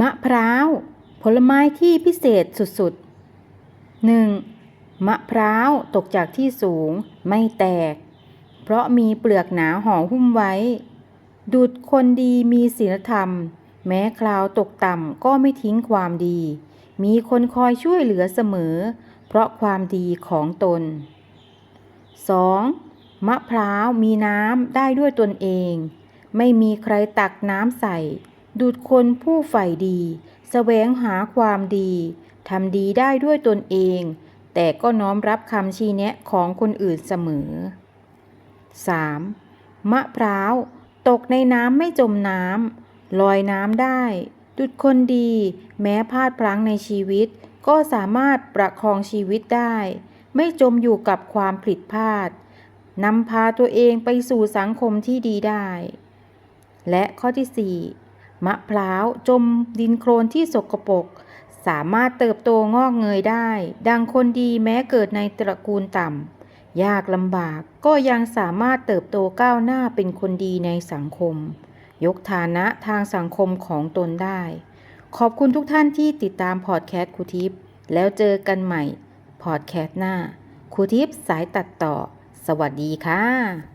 มะพร้าว ผลไม้ที่พิเศษสุดๆ 1. มะพร้าวตกจากที่สูงไม่แตก เพราะมีเปลือกหนาห่อหุ้มไว้ดุดคนดีมีศีลธรรม แม้คราวตกต่ำก็ไม่ทิ้งความดี มีคนคอยช่วยเหลือเสมอ เพราะความดีของตน 2. มะพร้าวมีน้ำได้ด้วยตนเอง ไม่มีใครตักน้ำใส่ ดุดคนผู้ใฝ่ดีแสวงหาความดีทำดีได้ด้วยตนเอง แต่ก็น้อมรับคำชี้แนะของคนอื่นเสมอ 3. มะพร้าว ตกในน้ำไม่จมน้ำลอยน้ำได้ ดุดคนดี แม้พลาดพลั้งในชีวิต ก็สามารถประคองชีวิตได้ ไม่จมอยู่กับความผิดพลาดนำพาตัวเองไปสู่สังคมที่ดีได้ และข้อที่ 4 มะพร้าวจมดินโคลนที่สกปรกสามารถเติบโตงอกเงยได้ ดังคนดีแม้เกิดในตระกูลต่ำ ยากลำบากก็ยังสามารถเติบโตก้าวหน้าเป็นคนดีในสังคม ยกฐานะทางสังคมของตนได้ ขอบคุณทุกท่านที่ติดตามพอดแคสต์ครูทิพย์แล้วเจอกันใหม่พอดแคสต์หน้าครูทิพย์สายตัดต่อ สวัสดีค่ะ